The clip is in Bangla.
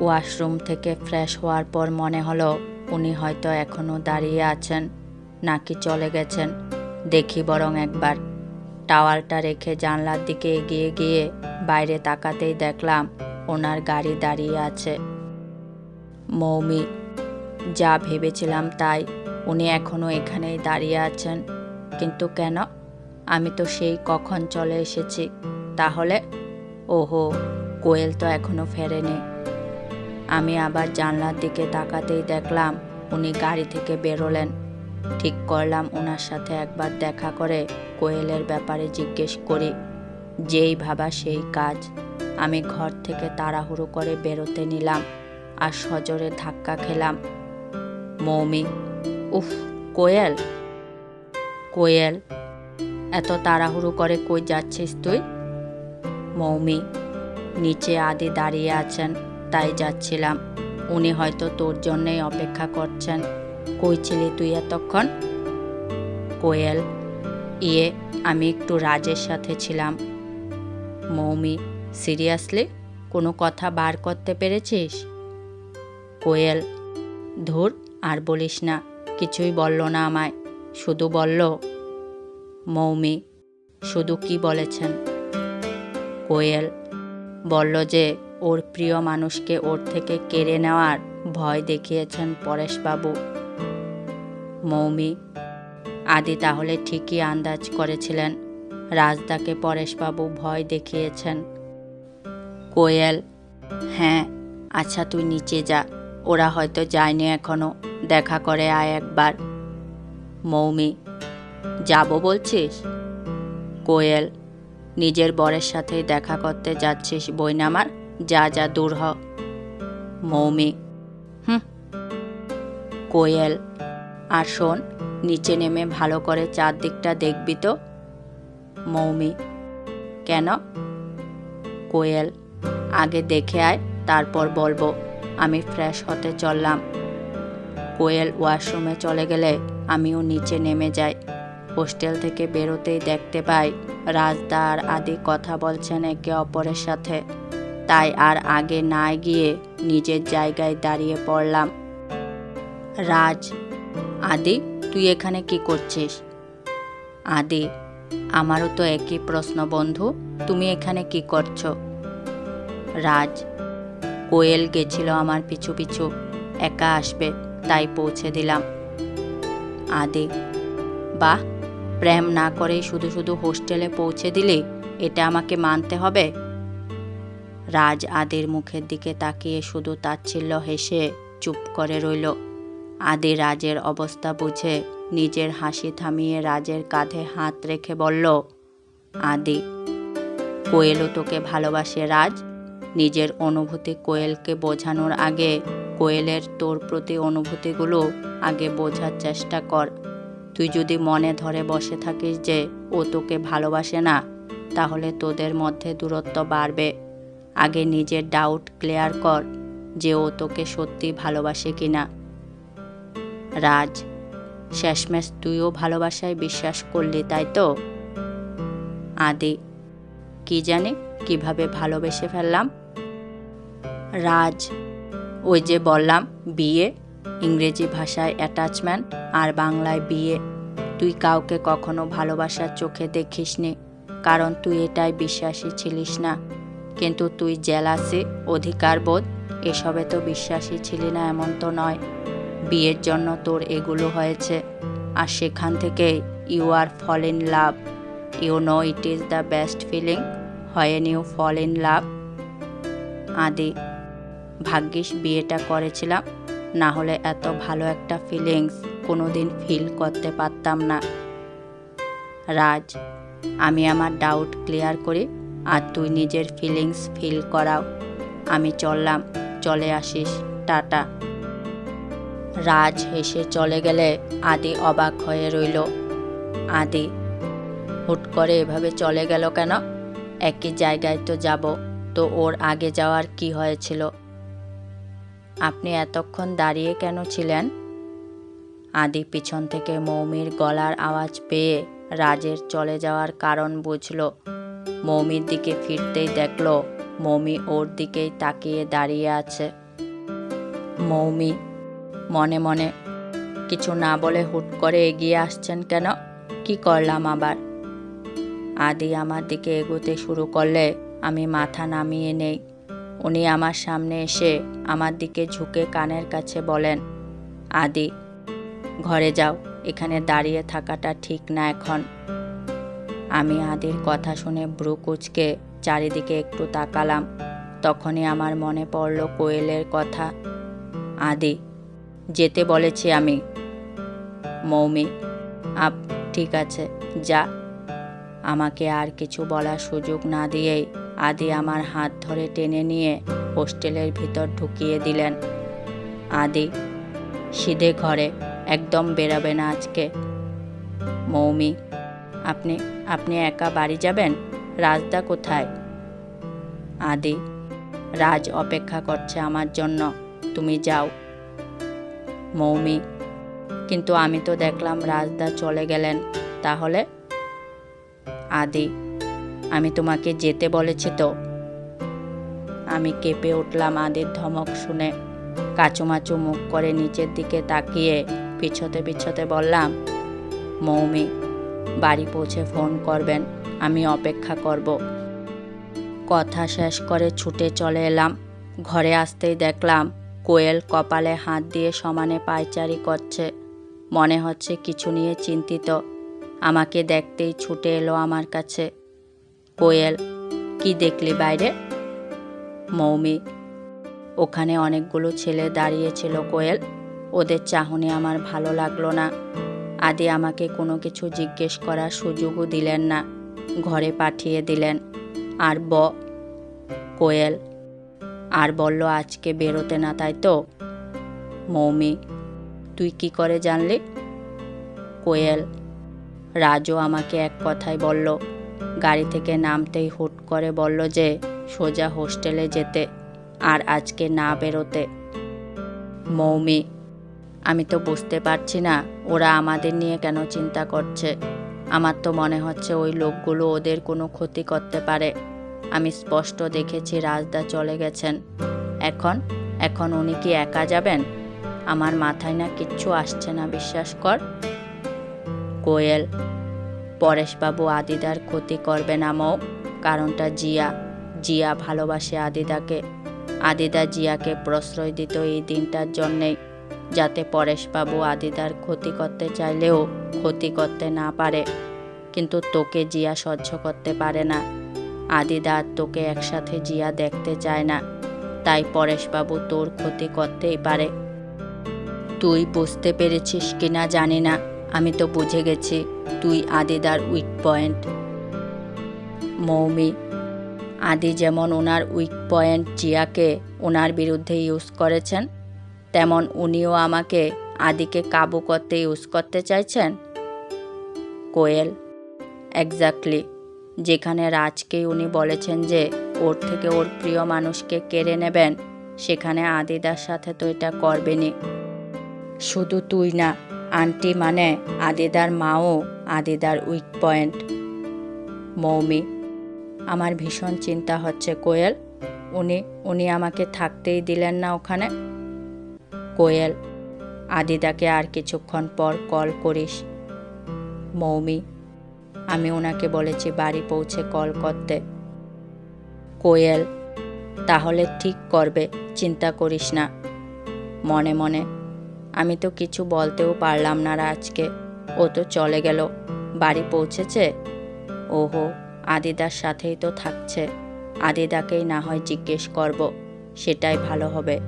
ওয়াশরুম থেকে ফ্রেশ হওয়ার পর মনে হলো উনি হয়তো এখনও দাঁড়িয়ে আছেন, নাকি চলে গেছেন। দেখি বরং একবার। টাওয়ালটা রেখে জানলার দিকে এগিয়ে গিয়ে বাইরে তাকাতেই দেখলাম ওনার গাড়ি দাঁড়িয়ে আছে। মৌমি, যা ভেবেছিলাম তাই, উনি এখনও এখানেই দাঁড়িয়ে আছেন। কিন্তু কেন? আমি তো সেই কখন চলে এসেছি। তাহলে? ওহো, কোয়েল তো এখনও ফেরেনি। আমি আবার জানলার দিকে তাকাতেই দেখলাম উনি গাড়ি থেকে বেরোলেন। ঠিক করলাম ওনার সাথে একবার দেখা করে কোয়েলের ব্যাপারে জিজ্ঞেস করি, যেই ভাবা সেই কাজ। আমি ঘর থেকে তাড়াহুড়ো করে বেরোতে নিলাম আর সজোরে ধাক্কা খেলাম, মৌমি, উফ, কোয়েল? কোয়েল, এত তাড়াহুড়ো করে কই যাচ্ছিস তুই? মৌমি, নিচে আদি দাঁড়িয়ে আছেন। তাই যাচ্ছিলাম। উনি হয়তো তোর জন্যই অপেক্ষা করছেন। কই ছিলি তুই এতক্ষণ? কোয়েল ইয়ে আমি একটু রাজের সাথে ছিলাম। মৌমি, সিরিয়াসলি? কোনো কথা বার করতে পেরেছিস? কোয়েল, ধুর, আর বলিস না, কিছুই বলল না আমায়। শুধু বলল, মৌমি, শুধু কি বলেছেন? কোয়েল, বলল যে ওর প্রিয় মানুষকে ওর থেকে কেড়ে নেওয়ার ভয় দেখিয়েছেন পরেশবাবু। মৌমি, আদি তাহলে ঠিকই আন্দাজ করেছিলেন। রাজদাকে পরেশবাবু ভয় দেখিয়েছেন। কোয়েল হ্যাঁ আচ্ছা তুই নিচে যা, ওরা হয়তো যায়নি এখনও, দেখা করে আয় একবার। মৌমি, যাব বলছিস? কোয়েল, নিজের বরের সাথে দেখা করতে যাচ্ছিস বইনামার? যা যা দূর হ। মৌমি। হুম। কোয়েল। আর শোন, নিচে নেমে ভালো করে চারদিকটা দেখবি তো। মৌমি। কেন? কোয়েল। আগে দেখে আয়, তারপর বলব। আমি ফ্রেশ হতে চললাম। কোয়েল ওয়াশরুমে চলে গেলে আমিও নিচে নেমে যাই। হোস্টেল থেকে বেরোতেই দেখতে পাই রাজদা আর আদি কথা বলছেন একে অপরের সাথে। তাই আর আগে না গিয়ে নিজের জায়গায় দাঁড়িয়ে পড়লাম। রাজ, আদি, তুই এখানে কি করছিস? আদি, আমারও তো একই প্রশ্ন বন্ধু, তুমি এখানে কি করছ? রাজ, কোয়েল গেছিল আমার পিছু পিছু, একা আসবে, তাই পৌঁছে দিলাম। আদি, বাহ, প্রেম না করেই শুধু শুধু হোস্টেলে পৌঁছে দিলে, এটা আমাকে মানতে হবে? রাজ আদির মুখের দিকে তাকিয়ে শুধু তাচ্ছিল্য হেসে চুপ করে রইল। আদি রাজের অবস্থা বুঝে নিজের হাসি থামিয়ে রাজের কাঁধে হাত রেখে বলল, আদি, কোয়েলও তোকে ভালোবাসে রাজ। নিজের অনুভূতি কোয়েলকে বোঝানোর আগে কোয়েলের তোর প্রতি অনুভূতিগুলো আগে বোঝার চেষ্টা কর। তুই যদি মনে ধরে বসে থাকিস যে ও তোকে ভালোবাসে না, তাহলে তোদের মধ্যে দূরত্ব বাড়বে। আগে নিজের ডাউট ক্লিয়ার কর যে ও তোকে সত্যি ভালোবাসে কিনা। রাজ, শেষমেশ তুইও ভালোবাসায় বিশ্বাস করলি, তাই তো? আদি, কি জানি কীভাবে ভালোবেসে ফেললাম? রাজ, ওই যে বললাম, বিয়ে, ইংরেজি ভাষায় অ্যাটাচমেন্ট আর বাংলায় বিয়ে। তুই কাউকে কখনো ভালোবাসার চোখে দেখিসনি, কারণ তুই এটাই বিশ্বাসী ছিলিস না। কিন্তু তুই জেলাসি, অধিকারবোধ, এসবে তো বিশ্বাসী ছিলি না এমন তো নয়। বিয়ের জন্য তোর এগুলো হয়েছে, আর সেখান থেকে you are fall in love you know it is the best feeling when you fall in love Adi, ভাগ্যিস বিয়েটা করেছিলাম, না হলে এত ভালো একটা ফিলিংস কোনো দিন ফিল করতে পারতাম না। রাজ, আমি আমার ডাউট ক্লিয়ার করি আর তুই নিজের ফিলিংস ফিল করাও। আমি চললাম, চলে আসিস, টাটা। রাজ হেসে চলে গেলে আদি অবাক হয়ে রইল। আদি, হুট করে এভাবে চলে গেল কেন? একই জায়গায় তো যাব, তো ওর আগে যাওয়ার কি হয়েছিল? আপনি এতক্ষণ দাঁড়িয়ে কেন ছিলেন? আদি পিছন থেকে মৌমির গলার আওয়াজ পেয়ে রাজের চলে যাওয়ার কারণ বুঝল। মৌমির দিকে ফিরতেই দেখল, মৌমি ওর দিকেই তাকিয়ে দাঁড়িয়ে আছে। মৌমি, মনে মনে, কিছু না বলে হুট করে এগিয়ে আসছেন কেন? কি করলাম আবার? আদি আমার দিকে এগোতে শুরু করলে আমি মাথা নামিয়ে নেই। উনি আমার সামনে এসে আমার দিকে ঝুঁকে কানের কাছে বলেন, আদি, ঘরে যাও, এখানে দাঁড়িয়ে থাকাটা ঠিক না এখন। আমি আদির কথা শুনে ব্রু কুচকে চারিদিকে একটু তাকালাম। তখনই আমার মনে পড়ল কোয়েলের কথা। আদি, যেতে বলেছি আমি। মৌমি, আপ, ঠিক আছে, যা। আমাকে আর কিছু বলার সুযোগ না দিয়েই আদি আমার হাত ধরে টেনে নিয়ে হোস্টেলের ভিতর ঢুকিয়ে দিলেন। আদি, সিধে ঘরে, একদম বেরাবে না আজকে। মৌমি আপনি আপনি একা বাড়ি যাবেন? রাজদা কোথায়? আদি, রাজ অপেক্ষা করছে আমার জন্য। তুমি যাও। মৌমি, কিন্তু আমি তো দেখলাম রাজদা চলে গেলেন। তাহলে? আদি, আমি তোমাকে যেতে বলেছি তো। আমি কেঁপে উঠলাম আদির ধমক শুনে। কাচুমাচু মুখ করে নিচের দিকে তাকিয়ে পিছতে পিছতে বললাম, মৌমি বাড়ি পৌঁছে ফোন করবেন, আমি অপেক্ষা করব। কথা শেষ করে ছুটে চলে এলাম। ঘরে আসতেই দেখলাম কোয়েল কপালে হাত দিয়ে সমানে পায়চারি করছে। মনে হচ্ছে কিছু নিয়ে চিন্তিত। আমাকে দেখতেই ছুটে এলো আমার কাছে। কোয়েল, কি দেখলি বাইরে? মৌমি, ওখানে অনেকগুলো ছেলে দাঁড়িয়েছিল কোয়েল। ওদের চাহনি আমার ভালো লাগল না। আদি আমাকে কোনো কিছু জিজ্ঞেস করার সুযোগও দিলেন না। ঘরে পাঠিয়ে দিলেন। আর ব, কোয়েল, আর বলল, আজকে বেরোতে না, তাই তো? মৌমি, তুই কি করে জানলি? কোয়েল রাজও আমাকে এক কথাই বলল, গাড়ি থেকে নামতেই হুট করে বলল যে, সোজা হোস্টেলে যেতে, আর আজকে না বেরোতে। মৌমি আমি তো বুঝতে পারছি না, ওরা আমাদের নিয়ে কেন চিন্তা করছে। আমার তো মনে হচ্ছে ওই লোকগুলো ওদের কোনো ক্ষতি করতে পারে। আমি স্পষ্ট দেখেছি রাজদা চলে গেছেন। এখন? এখন উনি কি একা যাবেন? আমার মাথায় না কিচ্ছু আসছে না, বিশ্বাস কর। কোয়েল, পরেশবাবু আদিদার ক্ষতি করবে না মৌ, কারণটা জিয়া। জিয়া ভালোবাসে আদিদাকে। আদিদা জিয়াকে প্রশ্রয় দিত এই দিনটার জন্যেই। যাতে পরেশবাবু আদিদার ক্ষতি করতে চাইলেও ক্ষতি করতে না পারে। কিন্তু তোকে জিয়া সহ্য করতে পারে না। আদিদা আর তোকে একসাথে জিয়া দেখতে চায় না। তাই পরেশবাবু তোর ক্ষতি করতেই পারে। তুই বুঝতে পেরেছিস কিনা জানি না। আমি তো বুঝে গেছি তুই আদিদার উইক পয়েন্ট। মৌমি, আদি যেমন ওনার উইক পয়েন্ট জিয়াকে ওনার বিরুদ্ধে ইউজ করেছেন তেমন উনিও আমাকে আদিকে কাবু করতে ইউজ করতে চাইছেন? কোয়েল এক্স্যাক্টলি যেখানে রাজকে উনি বলেছেন যে, ওর থেকে ওর প্রিয় মানুষকে কেড়ে নেবেন, সেখানে আদিদার সাথে তো এটা করবেনি শুধু তুই না, আন্টি মানে আদিদার মাও আদিদার উইক পয়েন্ট মৌমি, আমার ভীষণ চিন্তা হচ্ছে কোয়েল, উনি উনি আমাকে থাকতেই দিলেন না ওখানে? কোয়েল আদিদাকে আর কিছুক্ষণ পর কল করিস। মৌমি, আমি ওনাকে বলেছি বাড়ি পৌঁছে কল করতে। কোয়েল তাহলে ঠিক করবে, চিন্তা করিস না। মনে মনে, আমি তো কিছু বলতেও পারলাম না আজকে ও তো চলে গেল। বাড়ি পৌঁছেছে? ওহো, আদিদার সাথেই তো থাকছে। আদিদাকেই না হয় জিজ্ঞেস করব, সেটাই ভালো হবে।